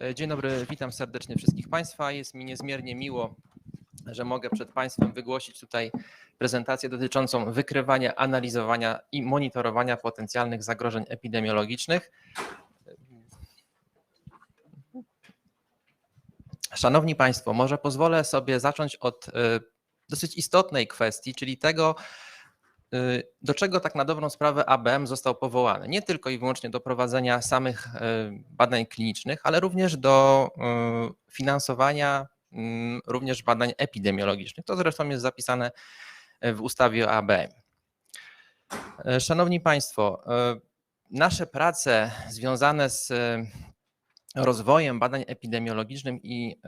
E, Dzień dobry, witam serdecznie wszystkich Państwa. Jest mi niezmiernie miło, że mogę przed Państwem wygłosić tutaj prezentację dotyczącą wykrywania, analizowania i monitorowania potencjalnych zagrożeń epidemiologicznych. Szanowni Państwo, może pozwolę sobie zacząć od e, dosyć istotnej kwestii, czyli tego, do czego tak na dobrą sprawę ABM został powołany. Nie tylko i wyłącznie do prowadzenia samych y, badań klinicznych, ale również do y, finansowania mm, również badań epidemiologicznych. To zresztą jest zapisane w ustawie o ABM. Szanowni Państwo, nasze prace związane z rozwojem badań epidemiologicznych i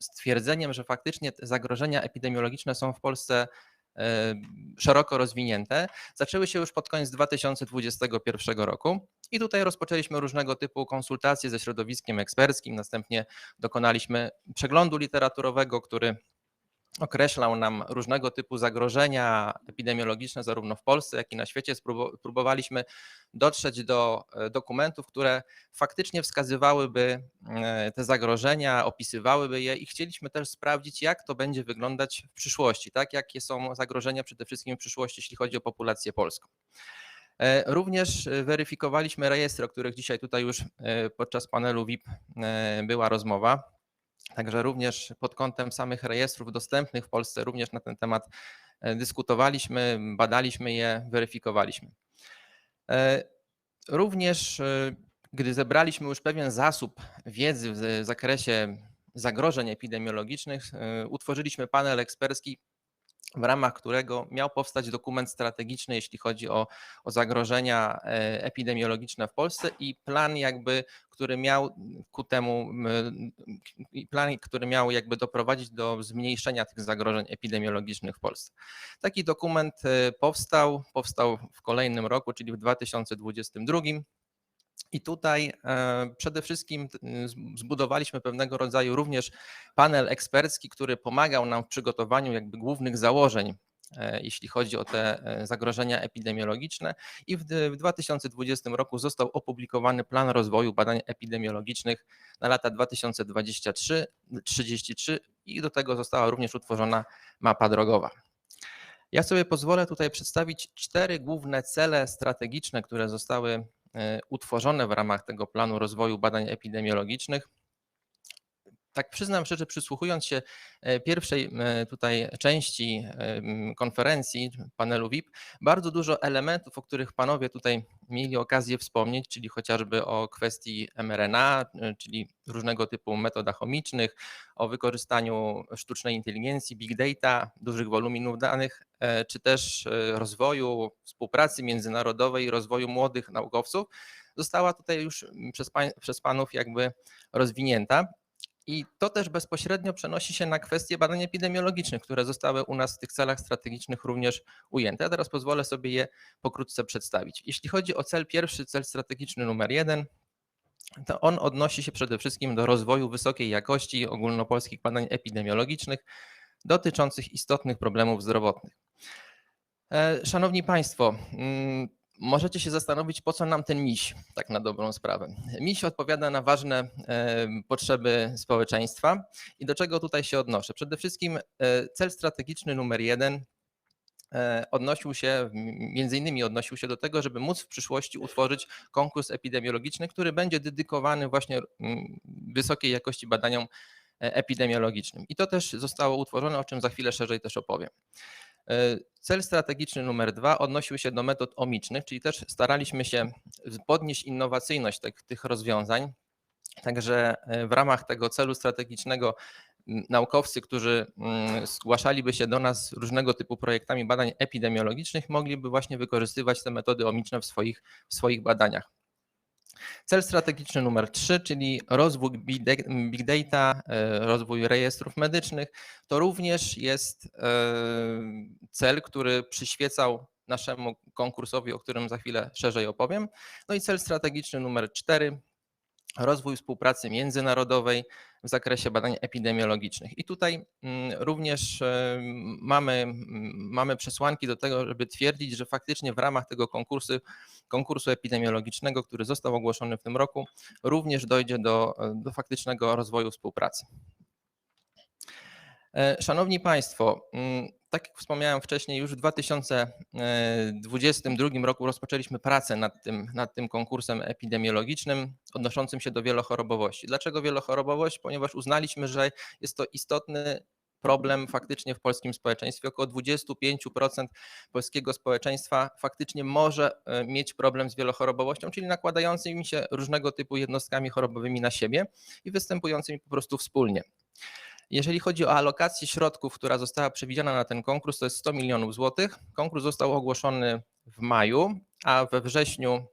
stwierdzeniem, że faktycznie zagrożenia epidemiologiczne są w Polsce szeroko rozwinięte, zaczęły się już pod koniec 2021 roku. I tutaj rozpoczęliśmy różnego typu konsultacje ze środowiskiem eksperckim. Następnie dokonaliśmy przeglądu literaturowego, który określał nam różnego typu zagrożenia epidemiologiczne, zarówno w Polsce, jak i na świecie. Próbowaliśmy dotrzeć do e, dokumentów, które faktycznie wskazywałyby e, te zagrożenia, opisywałyby je i chcieliśmy też sprawdzić, jak to będzie wyglądać w przyszłości, tak? Jakie są zagrożenia przede wszystkim w przyszłości, jeśli chodzi o populację polską. E, Również weryfikowaliśmy rejestry, o których dzisiaj tutaj już podczas panelu VIP była rozmowa. Także również pod kątem samych rejestrów dostępnych w Polsce, również na ten temat e, dyskutowaliśmy, badaliśmy je, weryfikowaliśmy. E, Również e, gdy zebraliśmy już pewien zasób wiedzy w zakresie zagrożeń epidemiologicznych, utworzyliśmy panel ekspercki, w ramach którego miał powstać dokument strategiczny, jeśli chodzi o, o zagrożenia e, epidemiologiczne w Polsce i plan jakby, który miał ku temu, plan, który miał jakby doprowadzić do zmniejszenia tych zagrożeń epidemiologicznych w Polsce. Taki dokument e, powstał, powstał w kolejnym roku, czyli w 2022. I tutaj e, przede wszystkim zbudowaliśmy pewnego rodzaju również panel ekspercki, który pomagał nam w przygotowaniu jakby głównych założeń, e, jeśli chodzi o te e, zagrożenia epidemiologiczne. I w, d- w 2020 roku został opublikowany plan rozwoju badań epidemiologicznych na lata 2023-33 i do tego została również utworzona mapa drogowa. Ja sobie pozwolę tutaj przedstawić cztery główne cele strategiczne, które zostały utworzone w ramach tego planu rozwoju badań epidemiologicznych. Tak przyznam szczerze, przysłuchując się e, pierwszej tutaj części konferencji, panelu VIP, bardzo dużo elementów, o których panowie tutaj mieli okazję wspomnieć, czyli chociażby o kwestii mRNA, e, czyli różnego typu metodach omicznych, o wykorzystaniu sztucznej inteligencji, big data, dużych woluminów danych, e, czy też rozwoju współpracy międzynarodowej rozwoju młodych naukowców, została tutaj już przez, przez panów jakby rozwinięta. I to też bezpośrednio przenosi się na kwestie badań epidemiologicznych, które zostały u nas w tych celach strategicznych również ujęte. Ja teraz pozwolę sobie je pokrótce przedstawić. Jeśli chodzi o cel pierwszy, cel strategiczny numer jeden, to on odnosi się przede wszystkim do rozwoju wysokiej jakości ogólnopolskich badań epidemiologicznych dotyczących istotnych problemów zdrowotnych. E, Szanowni Państwo, mm, możecie się zastanowić, po co nam ten miś, tak na dobrą sprawę. Miś odpowiada na ważne e, potrzeby społeczeństwa i do czego tutaj się odnoszę. Przede wszystkim e, cel strategiczny numer jeden e, odnosił się, między innymi odnosił się do tego, żeby móc w przyszłości utworzyć konkurs epidemiologiczny, który będzie dedykowany właśnie wysokiej jakości badaniom epidemiologicznym. I to też zostało utworzone, o czym za chwilę szerzej też opowiem. Cel strategiczny numer dwa odnosił się do metod omicznych, czyli też staraliśmy się podnieść innowacyjność tych, tych rozwiązań. Także e, w ramach tego celu strategicznego naukowcy, którzy mm, zgłaszaliby się do nas różnego typu projektami badań epidemiologicznych, mogliby właśnie wykorzystywać te metody omiczne w swoich, w swoich badaniach. Cel strategiczny numer 3, czyli rozwój big da- big data, e, rozwój rejestrów medycznych, to również jest e, cel, który przyświecał naszemu konkursowi, o którym za chwilę szerzej opowiem. No i cel strategiczny numer 4, rozwój współpracy międzynarodowej w zakresie badań epidemiologicznych. I tutaj mm, również e, mamy, mm, mamy przesłanki do tego, żeby twierdzić, że faktycznie w ramach tego konkursu konkursu epidemiologicznego, który został ogłoszony w tym roku, również dojdzie do, do faktycznego rozwoju współpracy. E, Szanowni Państwo, mm, tak jak wspomniałem wcześniej, już w 2022 roku rozpoczęliśmy pracę nad tym, nad tym konkursem epidemiologicznym odnoszącym się do wielochorobowości. Dlaczego wielochorobowość? Ponieważ uznaliśmy, że jest to istotny problem faktycznie w polskim społeczeństwie. Około 25% polskiego społeczeństwa faktycznie może e, mieć problem z wielochorobowością, czyli nakładającymi się różnego typu jednostkami chorobowymi na siebie i występującymi po prostu wspólnie. Jeżeli chodzi o alokację środków, która została przewidziana na ten konkurs, to jest 100 milionów złotych. Konkurs został ogłoszony w maju, a we wrześniu,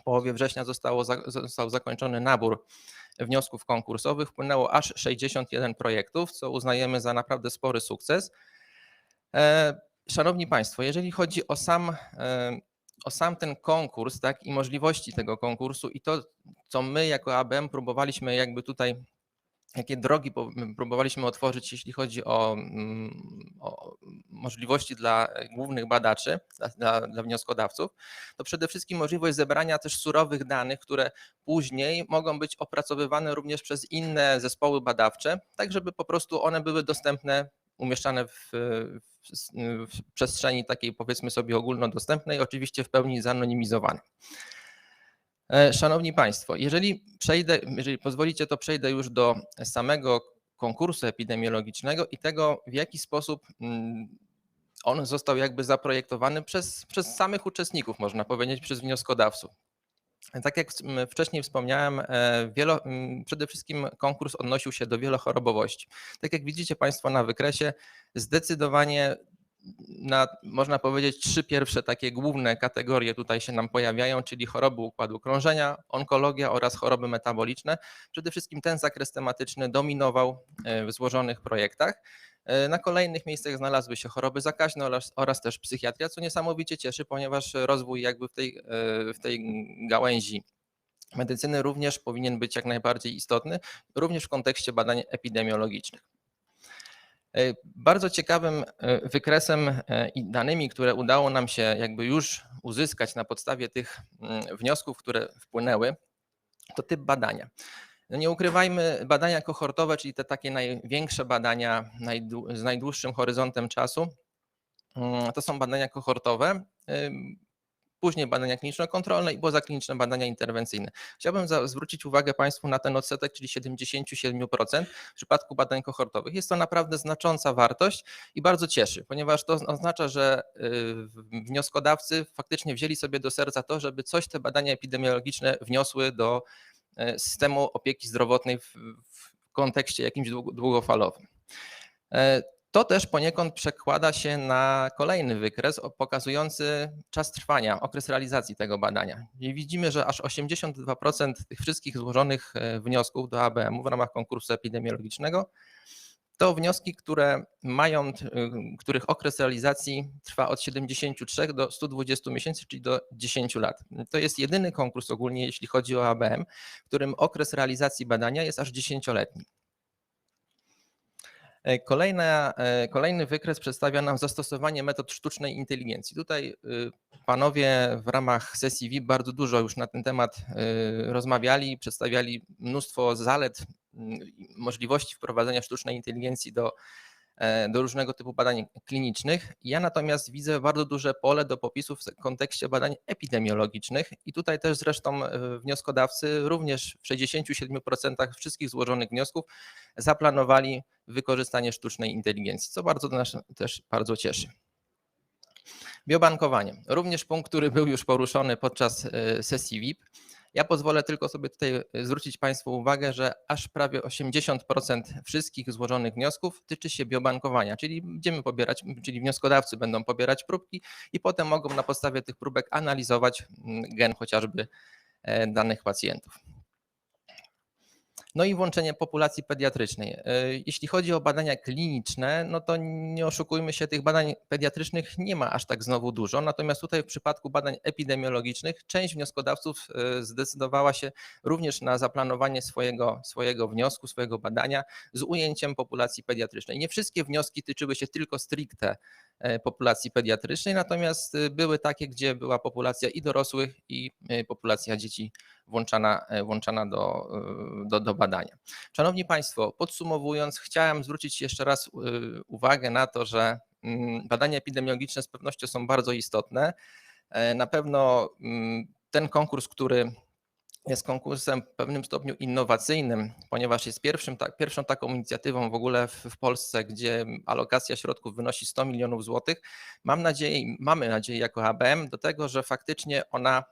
w połowie września zostało, został zakończony nabór wniosków konkursowych. Wpłynęło aż 61 projektów, co uznajemy za naprawdę spory sukces. E, szanowni Państwo, jeżeli chodzi o sam, e, o sam ten konkurs tak, i możliwości tego konkursu i to, co my jako ABM próbowaliśmy jakby tutaj jakie drogi próbowaliśmy otworzyć, jeśli chodzi o, mm, o możliwości dla głównych badaczy, dla, dla, wnioskodawców, to przede wszystkim możliwość zebrania też surowych danych, które później mogą być opracowywane również przez inne zespoły badawcze, tak żeby po prostu one były dostępne, umieszczane w, w, w przestrzeni takiej powiedzmy sobie ogólnodostępnej, oczywiście w pełni zanonimizowanej. E, szanowni Państwo, jeżeli przejdę, jeżeli pozwolicie, to przejdę już do samego konkursu epidemiologicznego i tego, w jaki sposób mm, on został jakby zaprojektowany przez, przez samych uczestników, można powiedzieć, przez wnioskodawców. Tak jak wcześniej wspomniałem, e, wielo, przede wszystkim konkurs odnosił się do wielochorobowości. Tak jak widzicie Państwo na wykresie, zdecydowanie na, można powiedzieć, trzy pierwsze takie główne kategorie tutaj się nam pojawiają, czyli choroby układu krążenia, onkologia oraz choroby metaboliczne. Przede wszystkim ten zakres tematyczny dominował e, w złożonych projektach. E, na kolejnych miejscach znalazły się choroby zakaźne oraz, oraz też psychiatria, co niesamowicie cieszy, ponieważ rozwój jakby w tej, e, w tej gałęzi medycyny również powinien być jak najbardziej istotny, również w kontekście badań epidemiologicznych. E, bardzo ciekawym e, wykresem e, i danymi, które udało nam się jakby już uzyskać na podstawie tych mm, wniosków, które wpłynęły, to typ badania. No nie ukrywajmy, badania kohortowe, czyli te takie największe badania z najdłuższym horyzontem czasu, mm, to są badania kohortowe później badania kliniczno-kontrolne i pozakliniczne badania interwencyjne. Chciałbym zwrócić uwagę Państwu na ten odsetek, czyli 77% w przypadku badań kohortowych. Jest to naprawdę znacząca wartość i bardzo cieszy, ponieważ to oznacza, że y, wnioskodawcy faktycznie wzięli sobie do serca to, żeby coś te badania epidemiologiczne wniosły do y, systemu opieki zdrowotnej w, w kontekście jakimś długofalowym. E, to też poniekąd przekłada się na kolejny wykres pokazujący czas trwania, okres realizacji tego badania. I widzimy, że aż 82% tych wszystkich złożonych e, wniosków do ABM w ramach konkursu epidemiologicznego to wnioski, które mają, których okres realizacji trwa od 73 do 120 miesięcy, czyli do 10 lat. To jest jedyny konkurs ogólnie, jeśli chodzi o ABM, w którym okres realizacji badania jest aż 10-letni. E, kolejna, e, kolejny wykres przedstawia nam zastosowanie metod sztucznej inteligencji. Tutaj y, panowie w ramach sesji VIP bardzo dużo już na ten temat y, rozmawiali, przedstawiali mnóstwo zalet, możliwości wprowadzenia sztucznej inteligencji do do różnego typu badań klinicznych. Ja natomiast widzę bardzo duże pole do popisów w kontekście badań epidemiologicznych i tutaj też zresztą e, wnioskodawcy również w 67% wszystkich złożonych wniosków zaplanowali wykorzystanie sztucznej inteligencji, co bardzo nas też bardzo cieszy. Biobankowanie. Również punkt, który był już poruszony podczas e, sesji VIP. Ja pozwolę tylko sobie tutaj e, zwrócić Państwu uwagę, że aż prawie 80% wszystkich złożonych wniosków tyczy się biobankowania, czyli będziemy pobierać, czyli wnioskodawcy będą pobierać próbki i potem mogą na podstawie tych próbek analizować mm, gen chociażby e, danych pacjentów. No i włączenie populacji pediatrycznej. E, Jeśli chodzi o badania kliniczne, no to nie oszukujmy się, tych badań pediatrycznych nie ma aż tak znowu dużo. Natomiast tutaj w przypadku badań epidemiologicznych część wnioskodawców e, zdecydowała się również na zaplanowanie swojego, swojego wniosku, swojego badania z ujęciem populacji pediatrycznej. Nie wszystkie wnioski tyczyły się tylko stricte e, populacji pediatrycznej, natomiast były takie, gdzie była populacja i dorosłych, i populacja dzieci włączana, e, włączana do, e, do, do badania. Szanowni Państwo, podsumowując, chciałem zwrócić jeszcze raz e, uwagę na to, że mm, badania epidemiologiczne z pewnością są bardzo istotne. Na pewno mm, ten konkurs, który jest konkursem w pewnym stopniu innowacyjnym, ponieważ jest pierwszym, pierwszą taką inicjatywą w ogóle w, w Polsce, gdzie alokacja środków wynosi 100 milionów złotych. Mam nadzieję, mamy nadzieję jako ABM do tego, że faktycznie ona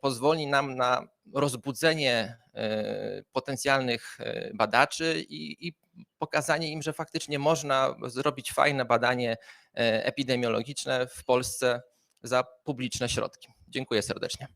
pozwoli nam na rozbudzenie e, potencjalnych e, badaczy i, i pokazanie im, że faktycznie można zrobić fajne badanie e, epidemiologiczne w Polsce za publiczne środki. Dziękuję serdecznie.